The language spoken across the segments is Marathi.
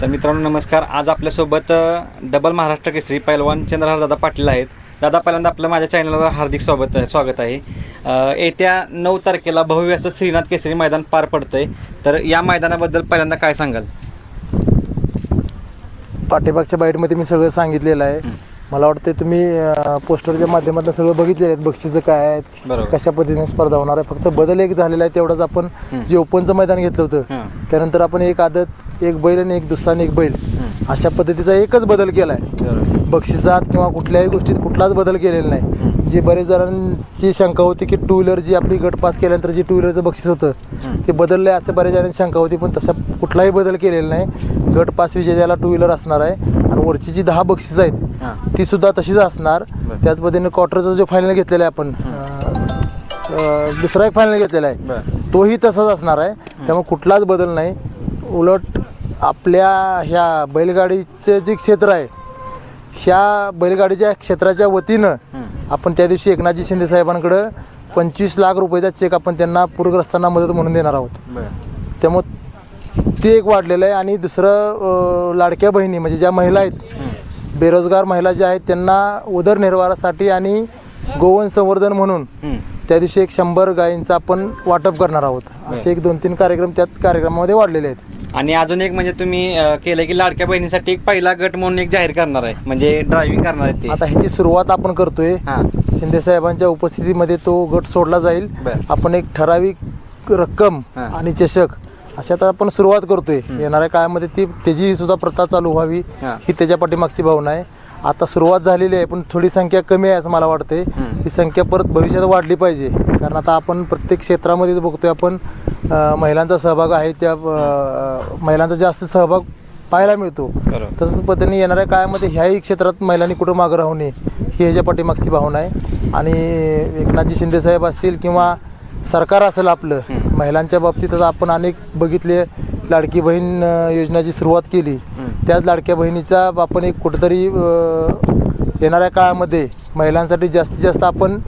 तर मित्रांनो नमस्कार. आज आपल्यासोबत डबल महाराष्ट्र केसरी पैलवान चंद्रहार दादा पाटील आहेत. दादा पहिल्यांदा आपलं माझ्या चॅनलवर हार्दिक स्वागत आहे स्वागत आहे. येत्या नऊ तारखेला भव्य असं श्रीनाथ केसरी मैदान पार पडतंय. तर या मैदानाबद्दल पहिल्यांदा काय सांगाल? पाठीमागच्या बाईटमध्ये मी सगळं सांगितलेलं आहे. मला वाटतं तुम्ही पोस्टरच्या माध्यमातून सगळं बघितलेलं आहेत. बक्षिसं काय आहेत. कशा पद्धतीने स्पर्धा होणार आहे. फक्त बदल एक झालेला आहे तेवढाच आपण जे ओपनचं मैदान घेतलं होतं. त्यानंतर आपण एक आदत एक बैल आणि एक दुसरा आणि एक बैल. अशा पद्धतीचा एकच बदल केला आहे बक्षिसात किंवा कुठल्याही गोष्टीत कुठलाच बदल केलेला नाही. जी बरेच जणांची शंका होती की टू व्हीलर जी आपली गट पास केल्यानंतर जी टू व्हीलरचं बक्षीस होतं ते बदललं आहे असं बऱ्याच जणांची शंका होती पण तसा कुठलाही बदल केलेला नाही. गट पास विजेत्याला टू व्हीलर असणार आहे आणि वरची जी दहा बक्षीस. आहेत ती सुद्धा तशीच असणार. त्याच पद्धतीने क्वार्टरचा जो फायनल घेतलेला आहे आपण दुसरा एक फायनल घेतलेला आहे. तोही तसाच असणार आहे. त्यामुळे कुठलाच बदल नाही. उलट आपल्या ह्या बैलगाडीचं जे क्षेत्र आहे ह्या बैलगाडीच्या क्षेत्राच्या वतीनं आपण त्या दिवशी एकनाथजी शिंदे साहेबांकडं पंचवीस लाख रुपयाचा चेक आपण त्यांना पूरग्रस्तांना मदत म्हणून देणार आहोत. त्यामुळं ते एक वाढलेलं आहे आणि दुसरं लाडक्या बहिणी म्हणजे ज्या महिला आहेत बेरोजगार महिला ज्या आहेत त्यांना उदरनिर्वाहासाठी आणि गोवन संवर्धन म्हणून त्या दिवशी एक शंभर गायींचं आपण वाटप करणार आहोत. असे एक दोन तीन कार्यक्रम त्यात कार्यक्रमामध्ये वाढलेले आहेत. आणि अजून एक म्हणजे तुम्ही अ, केलं की लाडक्या बहिणीसाठी एक पहिला गट म्हणून एक जाहीर करणार आहे. म्हणजे ड्रायव्हिंग करणार आहे ते. आता ह्याची सुरुवात आपण करतोय. हां. शिंदे साहेबांच्या उपस्थितीमध्ये तो गट सोडला जाईल. बर. आपण एक ठराविक रक्कम हां. आणि चषक अशा आता आपण सुरुवात करतोय. येणाऱ्या काळामध्ये ती त्याची सुद्धा प्रथा चालू व्हावी हां. ही त्याच्या पाठीमागची भावना आहे. आता सुरुवात झालेली आहे पण थोडी संख्या कमी आहे असं मला वाटते ही संख्या परत भविष्यात वाढली पाहिजे. कारण आता आपण प्रत्येक क्षेत्रामध्येच बघतोय आपण महिलांचा सहभाग आहे त्या महिलांचा जास्त सहभाग पाहायला मिळतो. तसंच पद्धतीने येणाऱ्या काळामध्ये ह्याही क्षेत्रात महिलांनी कुठं मागं राहू नये ही ह्याच्या पाठीमागची भावना आहे. आणि एकनाथजी शिंदे साहेब असतील किंवा सरकार असेल आपलं महिलांच्या बाबतीत आता आपण अनेक बघितले लाडकी बहीण योजनेची सुरुवात केली. त्याच लाडक्या बहिणीचा आपण एक कुठंतरी येणाऱ्या काळामध्ये महिलांसाठी जास्तीत जास्त आपण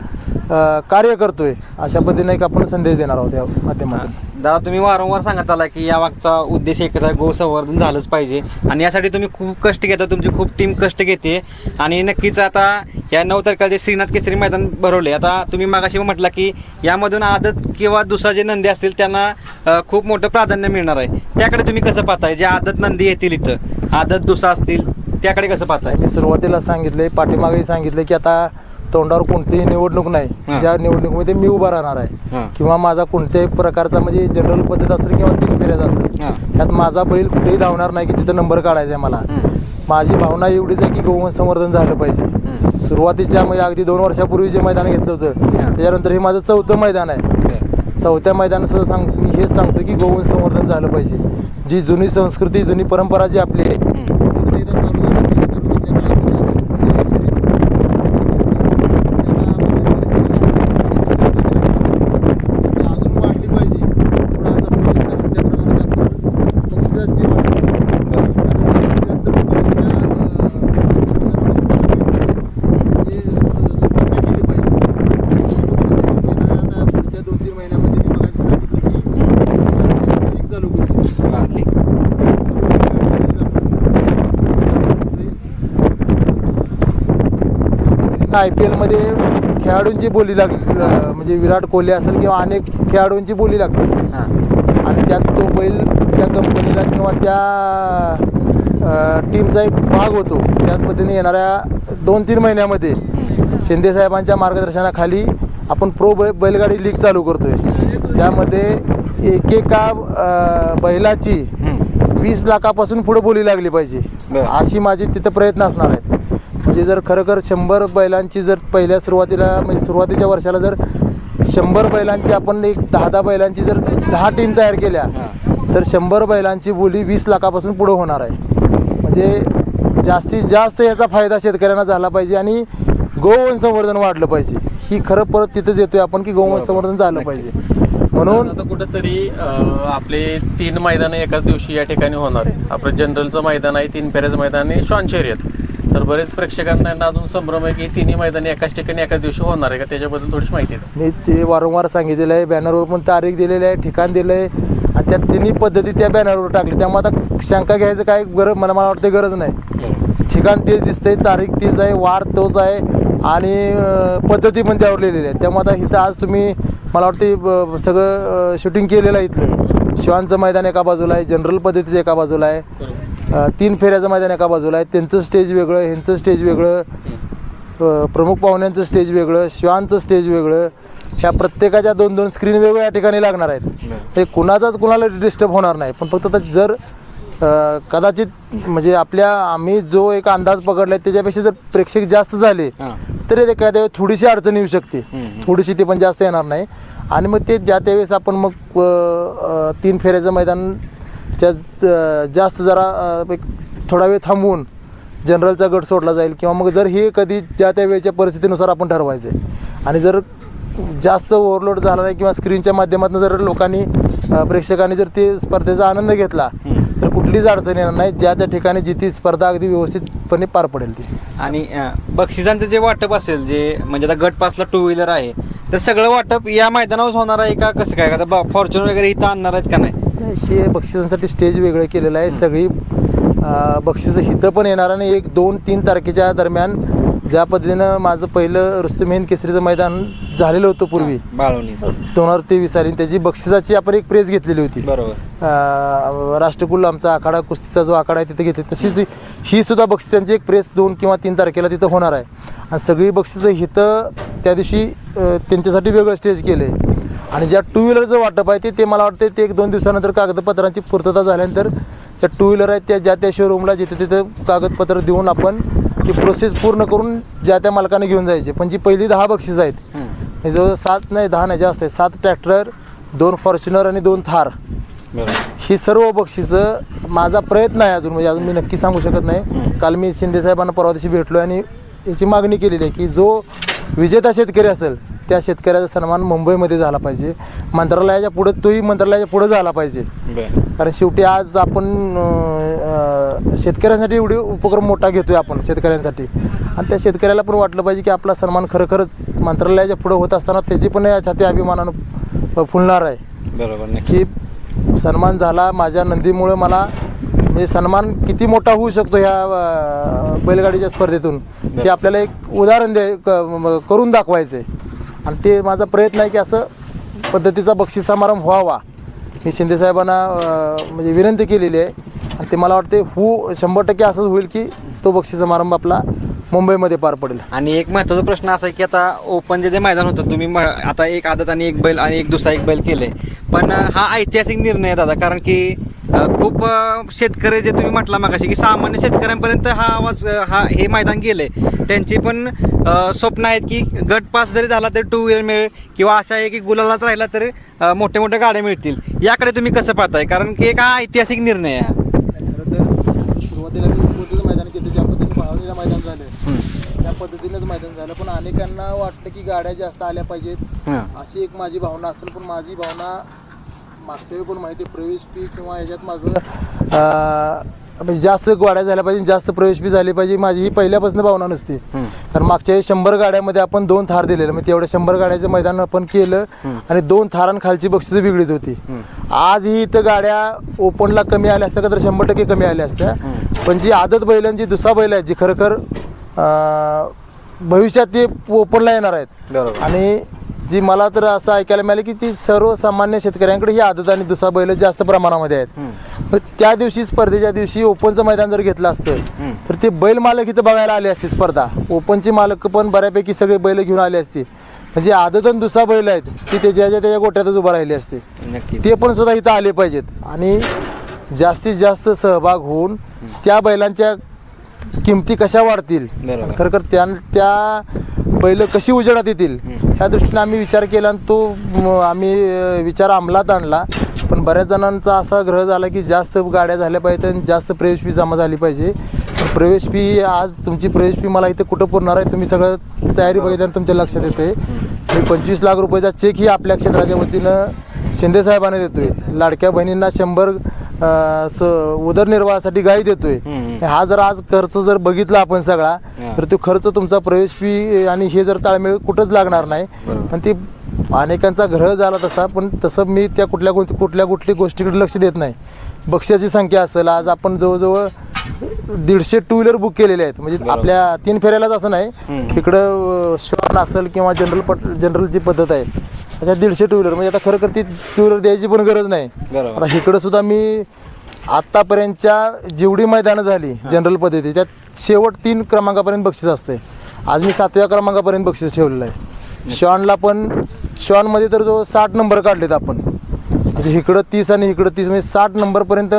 कार्य करतोय अशा पद्धतीने एक आपण संदेश देणार आहोत या माध्यमातून. दादा तुम्ही वारंवार सांगत आला की या मागचा उद्देश एकच आहे गोसंवर्धन झालंच पाहिजे. आणि यासाठी तुम्ही खूप कष्ट घेता तुमची खूप टीम कष्ट घेते. आणि नक्कीच आता या नऊ तारखेला जे श्रीनाथ केसरी मैदान भरवले आता तुम्ही मागाशी म्हटलं की यामधून आदत किंवा दुसरा जे नंदी असतील त्यांना खूप मोठं प्राधान्य मिळणार आहे. त्याकडे तुम्ही कसं पाहताय? जे आदत नंदी येतील इथं आदत दुसरा असतील त्याकडे कसं पाहताय? मी सुरुवातीला सांगितले पाठीमागेही सांगितले की आता तोंडावर कोणतीही निवडणूक. नाही. ज्या निवडणुकीमध्ये मी उभा राहणार. आहे. किंवा माझा कोणत्याही प्रकारचा म्हणजे जनरल पद्धत असेल किंवा तीन फेऱ्याचा असेल. ह्यात माझा बैल कुठेही धावणार नाही की तिथं नंबर काढायचा आहे मला. माझी भावना एवढीच आहे की गोवंश संवर्धन झालं पाहिजे. सुरुवातीच्या म्हणजे अगदी दोन वर्षापूर्वी जे मैदान घेतलं होतं. त्याच्यानंतर हे माझं चौथं मैदान आहे. चौथ्या मैदानात सुद्धा सांग मी हेच सांगतो की गोवंश संवर्धन झालं पाहिजे. जी जुनी संस्कृती जुनी परंपरा जी आपली आहे ती एकदा चालू झाली पाहिजे. कारण त्या काळामध्ये अजून वाढली पाहिजे म्हणून आज आपण एकदा मोठ्या प्रमाणात आपण बक्षिसाची वाटप करतो. आता जास्त लोकांनी त्या, अं, समाजामध्ये हे जोपासना केली पाहिजे. बक्षिसाची आता पुढच्या दोन तीन महिन्यामध्ये मी मगाशी सांगितलं की लीग चालू करतो आय पी एलमध्ये खेळाडूंची बोली लागली म्हणजे विराट कोहली असेल किंवा अनेक खेळाडूंची बोली लागते हां. आणि त्यात तो बैल त्या कंपनीला किंवा त्या टीमचा एक भाग होतो. त्याच पद्धतीने येणाऱ्या दोन तीन महिन्यामध्ये शिंदे साहेबांच्या मार्गदर्शनाखाली आपण प्रो बै बैलगाडी लीग चालू करतोय. त्यामध्ये एकेका बैलाची वीस लाखापासून पुढे बोली लागली पाहिजे. अशी माझी तिथं प्रयत्न असणार आहेत. म्हणजे जर खरोखर शंभर बैलांची जर पहिल्या सुरुवातीला म्हणजे सुरुवातीच्या वर्षाला जर शंभर बैलांची आपण एक दहा दहा बैलांची जर दहा टीम तयार केल्या तर शंभर बैलांची बोली वीस लाखापासून पुढे होणार आहे. म्हणजे जास्तीत जास्त याचा फायदा शेतकऱ्यांना झाला पाहिजे आणि गोवन संवर्धन वाढलं पाहिजे. ही खरं परत तिथंच येतोय आपण की गोवन संवर्धन झालं पाहिजे. म्हणून आता कुठंतरी आपले तीन मैदान एकाच दिवशी या ठिकाणी होणार आहेत. आपलं जनरलचं मैदान आहे तीन फेऱ्याचं मैदान आहे श्वान शर्यत तर बरेच प्रेक्षकांना यांना अजून संभ्रम आहे की ही तिन्ही मैदानी एकाच ठिकाणी एकाच दिवशी होणार आहे का? त्याच्याबद्दल थोडीशी माहिती द्या. मी ते वारंवार सांगितलेलं आहे बॅनरवर पण तारीख दिलेली आहे ठिकाण दिलं आहे. आणि त्या तिन्ही पद्धती त्या बॅनरवर टाकली. त्यामुळे आता शंका घ्यायचं काय गरज मला मला वाटते गरज नाही. ठिकाण तेच दिसतंय तारीख तीच आहे वार तोच आहे. आणि अं, पद्धती पण त्यावर लिहिलेली आहे. त्यामुळे आता इथं आज तुम्ही मला वाटते ब- सगळं शूटिंग केलेलं आहे इथलं. शिवांचं मैदान एका बाजूला आहे जनरल पद्धतीचं एका बाजूला आहे. तीन फेऱ्याचं मैदान एका बाजूला आहे. त्यांचं स्टेज वेगळं ह्यांचं स्टेज वेगळं प्रमुख पाहुण्यांचं स्टेज वेगळं शिवांचं स्टेज वेगळं. ह्या प्रत्येकाच्या दोन दोन स्क्रीन वेगळ्या या ठिकाणी लागणार आहेत. हे कुणाचाच कुणाला डिस्टर्ब होणार नाही. पण फक्त जर कदाचित म्हणजे आपल्या आम्ही जो एक अंदाज पकडलाय त्याच्यापेक्षा जर प्रेक्षक जास्त झाले तरी ते एखाद्या वेळेस थोडीशी अडचण येऊ शकते. थोडीशी ती पण जास्त येणार नाही. आणि मग ते ज्या त्यावेळेस आपण मग तीन फेऱ्याचं मैदान च्या जास्त जरा एक थोडा वेळ थांबवून जनरलचा गट सोडला जाईल किंवा मग जर हे कधी ज्या त्या वेळच्या परिस्थितीनुसार आपण ठरवायचं आहे आणि जर जास्त ओव्हरलोड झाला नाही किंवा स्क्रीनच्या माध्यमातून जर लोकांनी प्रेक्षकांनी जर ते स्पर्धेचा आनंद घेतला तर कुठलीच अडचण येणार नाही. ज्या त्या ठिकाणी जी ती स्पर्धा अगदी व्यवस्थितपणे पार पडेल ती. आणि बक्षिसांचं जे वाटप असेल जे म्हणजे आता गट पासला टू व्हीलर आहे तर सगळं वाटप या मैदानावर होणार आहे का? कसं काय? आता फॉर्च्युनर वगैरे इथं आणणार आहेत का नाही, हे बक्षिसांसाठी स्टेज वेगळं केलेलं आहे. सगळी बक्षिसं हिथं पण येणार आणि एक दोन तीन तारखेच्या दरम्यान ज्या पद्धतीनं माझं पहिलं रुस्तुम हिंद केसरीचं मैदान झालेलं होतं पूर्वी. बाळवणी दोन हजार तेवीस साली. त्याची बक्षिसाची आपण एक प्रेस घेतलेली होती. बरोबर. राष्ट्रकुल आमचा आखाडा कुस्तीचा जो आखाडा आहे तिथे घेतली. तशीच ही सुद्धा बक्षिसांची एक प्रेस दोन किंवा तीन तारखेला तिथं होणार आहे. आणि सगळी बक्षिसं हिथं त्या दिवशी त्यांच्यासाठी वेगळं स्टेज केलं आहे आणि ज्या टू व्हीलरचं वाटप आहे ते ते मला वाटतं ते एक दोन दिवसानंतर कागदपत्रांची पूर्तता झाल्यानंतर त्या टू व्हीलर आहेत त्या ज्या त्या शोरूमला जिथे तिथं कागदपत्र देऊन आपण ती प्रोसेस पूर्ण करून ज्या त्या मालकाने घेऊन जायचे. पण जी पहिली दहा बक्षीस आहेत हे जवळ सात नाही दहा नाही जास्त आहे. सात ट्रॅक्टर दोन फॉर्च्युनर आणि दोन थार. ही सर्व बक्षिसं माझा प्रयत्न आहे अजून म्हणजे अजून मी नक्की सांगू शकत नाही. काल मी शिंदे साहेबांना परवा दिवशी भेटलो आणि याची मागणी केलेली आहे की जो विजेता शेतकरी असेल त्या शेतकऱ्याचा सन्मान मुंबईमध्ये झाला पाहिजे. मंत्रालयाच्या पुढे तोही मंत्रालयाच्या पुढे झाला पाहिजे. कारण शेवटी आज आपण शेतकऱ्यांसाठी एवढी उपक्रम मोठा घेतोय आपण शेतकऱ्यांसाठी. आणि त्या शेतकऱ्याला पण वाटलं पाहिजे की आपला सन्मान खरोखरच मंत्रालयाच्या पुढे होत असताना त्याची पण या छाती अभिमानानं फुलणार आहे. बरोबर की सन्मान झाला माझ्या नंदीमुळं मला म्हणजे सन्मान किती मोठा होऊ शकतो ह्या बैलगाडीच्या स्पर्धेतून ते आपल्याला एक उदाहरण म- करून दाखवायचं आहे आणि ते माझा प्रयत्न आहे की असं पद्धतीचा बक्षीस समारंभ व्हावा. मी शिंदेसाहेबांना म्हणजे विनंती केलेली आहे. आणि ते मला वाटते हो शंभर टक्के असंच होईल की तो बक्षीस समारंभ आपला मुंबईमध्ये पार पडेल. आणि एक महत्त्वाचा प्रश्न असा आहे की आता ओपन जे जे मैदान होतं तुम्ही म- आता एक आदत आणि एक बैल आणि एक दुसरा एक बैल केले पण हा ऐतिहासिक निर्णय आहे दादा कारण की खूप शेतकरी जे तुम्ही म्हटला मागाशी की सामान्य शेतकऱ्यांपर्यंत हा आवाज हा हे मैदान गेले त्यांची पण स्वप्न आहेत की गट पास जरी झाला तरी टू व्हीलर मिळेल किंवा अशा आहे की गुलालात राहिला तरी मोठ्या मोठ्या गाड्या मिळतील. याकडे तुम्ही कसं पाहताय? कारण की एक हा ऐतिहासिक निर्णय आहे हा. खरं तर सुरुवातीला मी उपकोचचं मैदान केलं ज्या पद्धतीने भावनीला मैदान झालं. त्या पद्धतीनेच मैदान झालं. पण अनेकांना वाटतं की गाड्या जास्त आल्या पाहिजेत. अशी एक माझी भावना असेल पण माझी भावना मागच्या वेळी पण माहिती प्रवेश फी किंवा ह्याच्यात माझं म्हणजे जास्त गाड्या झाल्या पाहिजे जास्त प्रवेश फी झाली पाहिजे. माझी ही पहिल्यापासून भावना नसते. कारण मागच्या वेळी शंभर गाड्यामध्ये आपण दोन थार दिलेले. म्हणजे तेवढ्या शंभर गाड्याचं मैदान आपण केलं आणि दोन थारांखालची बक्षिसं वेगळीच होती. आज ही इथं गाड्या ओपनला कमी आल्या असत्या का तर शंभर टक्के कमी आल्या असत्या. पण जी आदत बैलांची दुसरा बैल आहेत जी खरोखर भविष्यात ते ओपनला येणार आहेत. आणि जी मला तर असं ऐकायला मिळालं की ती सर्वसामान्य शेतकऱ्यांकडे ही आदत आणि दुसरा बैल जास्त प्रमाणामध्ये आहेत. त्या दिवशी स्पर्धेच्या दिवशी ओपनचं मैदान जर घेतलं असतं तर ते बैल मालक इथं बघायला आले असते स्पर्धा. ओपनचे मालक पण बऱ्यापैकी सगळे बैल घेऊन आले असते. म्हणजे आदत आणि दुसरा बैल आहेत की ते ज्याच्या त्याच्या गोट्यातच उभं राहिले असते. ते पण सुद्धा इथं आले पाहिजेत. आणि जास्तीत जास्त सहभाग होऊन त्या बैलांच्या किमती कशा वाढतील. खरं त्या त्या बैल कशी उजेडात येतील ह्या दृष्टीने आम्ही विचार केला आणि तो आम्ही विचार अंमलात आणला. पण बऱ्याच जणांचा असा ग्रह झाला की जास्त गाड्या झाल्या पाहिजेत आणि जास्त प्रवेश फी जमा झाली पाहिजे. प्रवेश फी आज तुमची प्रवेश फी मला इथे कुठं पुरणार आहे तुम्ही सगळं तयारी बघितल्यानं तुमच्या लक्षात येते. मी पंचवीस लाख रुपयाचा चेक ही आपल्या क्षेत्राच्या वतीनं शिंदेसाहेबांना देतोय. लाडक्या बहिणींना शंभर अ, स उदरनिर्वाहासाठी गाई देतोय. हा जर आज खर्च जर बघितला आपण सगळा. तर तो खर्च तुमचा प्रवेश फी आणि हे जर ताळमेळ कुठंच लागणार नाही. पण ती अनेकांचा ग्रह झाला तसा पण तसं मी त्या कुठल्या गोष्टी कुठल्या कुठली गोष्टीकडे लक्ष देत नाही. बक्षाची संख्या असेल आज आपण जवळजवळ दीडशे टू व्हीलर बुक केलेले आहेत. म्हणजे आपल्या तीन फेऱ्यालाच असं नाही. इकडं श्वान असेल किंवा जनरल पट जनरलची पद्धत आहे. अशा दीडशे टू व्हीलर म्हणजे आता खरं खरं ती टू व्हीलर द्यायची पण गरज नाही. बरोबर. आता इकडं सुद्धा मी आत्तापर्यंतच्या जेवढी मैदानं झाली जनरल पद्धती त्यात शेवट तीन क्रमांकापर्यंत बक्षीस असते आज मी सातव्या क्रमांकापर्यंत बक्षीस ठेवलेलं आहे. शॉनला पण शॉनमध्ये तर जो साठ नंबर काढलेत आपण. म्हणजे इकडं तीस आणि इकडं तीस म्हणजे साठ नंबरपर्यंत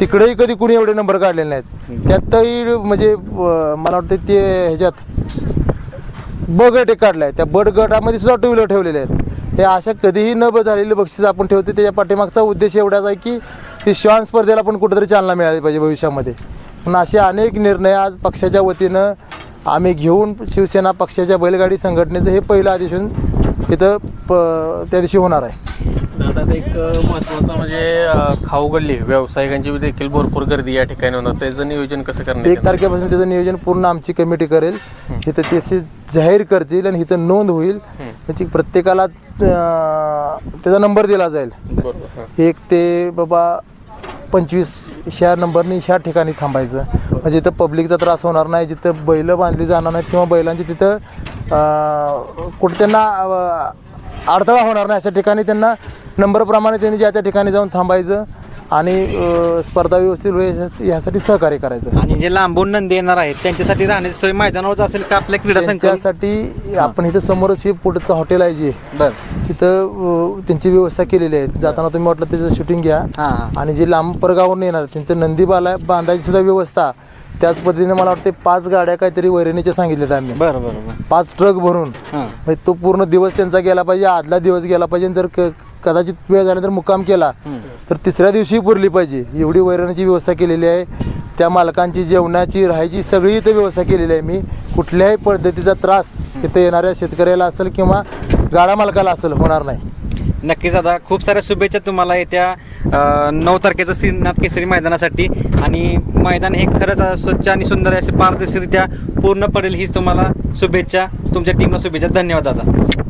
तिकडेही कधी कुणी एवढे नंबर काढलेले नाहीत. त्यातही म्हणजे अं, मला वाटतं ते ह्याच्यात ब गट एक काढलाय. त्या बट गटामध्ये सुद्धा टू व्हीलर ठेवलेले आहेत. हे अशा कधीही न झालेले बक्षीस आपण ठेवते. त्याच्या पाठीमागचा उद्देश एवढाच आहे की ती श्वान स्पर्धेला पण कुठेतरी चालना मिळाली पाहिजे भविष्यामध्ये. पण असे अनेक निर्णय आज पक्षाच्या वतीनं आम्ही घेऊन शिवसेना पक्षाच्या बैलगाडी संघटनेचं हे पहिलं अधिवेशन इथं प त्या दिवशी होणार आहे. आता एक महत्वाचं म्हणजे अं, खाऊ गल्ली व्यावसायिकांची देखील भरपूर गर्दी या ठिकाणी होणार. त्याचं नियोजन कसं करण्यात एक? तारखेपासून त्याचं नियोजन पूर्ण आमची कमिटी करेल. इथं ते जाहीर करतील आणि इथं नोंद होईल. त्याची प्रत्येकाला अं, त्याचा नंबर दिला जाईल. एक ते बाबा पंचवीस ह्या नंबरनी ह्या ठिकाणी थांबायचं. म्हणजे इथं पब्लिकचा त्रास होणार नाही जिथं बैलं बांधली जाणार नाहीत किंवा बैलांची तिथं कुठं त्यांना अडथळा होणार नाही अशा ठिकाणी त्यांना नंबरप्रमाणे त्यांनी ज्या त्या ठिकाणी जाऊन थांबायचं. आणि अं, स्पर्धा व्यवस्थित होईल यासाठी सहकार्य करायचं. आणि जे लांबून नंदी येणार आहेत त्यांच्यासाठी राहण्याची सोय मैदानावरच असेल का आपल्या क्रीडा त्यांच्यासाठी आपण इथं समोरच हे पुढचं हॉटेल आहे जे. बर. तिथं अं, त्यांची व्यवस्था केलेली आहे. जाताना तुम्ही म्हटलं त्याचं शूटिंग घ्या. हां हां. आणि जे लांब परगावरून येणार त्यांचं नंदी बाला बांधायची सुद्धा व्यवस्था. त्याच पद्धतीने मला वाटते पाच गाड्या काहीतरी वैरणीच्या सांगितल्यात आम्ही. बरं बरं बरं. पाच ट्रक भरून. हां. म्हणजे तो पूर्ण दिवस त्यांचा गेला पाहिजे आदला दिवस गेला पाहिजे आणि जर क- कदाचित वेळ झाल्यानंतर मुक्काम केला तर तिसऱ्या दिवशी पुरली पाहिजे. एवढी वैरणाची व्यवस्था केलेली आहे. त्या मालकांची जेवणाची राहायची सगळी इथं व्यवस्था केलेली आहे. मी कुठल्याही पद्धतीचा त्रास इथं येणाऱ्या शेतकऱ्याला असेल किंवा गाडा मालकाला असेल होणार नाही. नक्कीच दादा खूप साऱ्या शुभेच्छा तुम्हाला येत्या नऊ तारखेचं श्रीनाथ केसरी मैदानासाठी. आणि मैदान हे खरंच स्वच्छ आणि सुंदर असे पारदर्शकरित्या पूर्ण पडेल हीच तुम्हाला शुभेच्छा. तुमच्या टीमला शुभेच्छा. धन्यवाद दादा.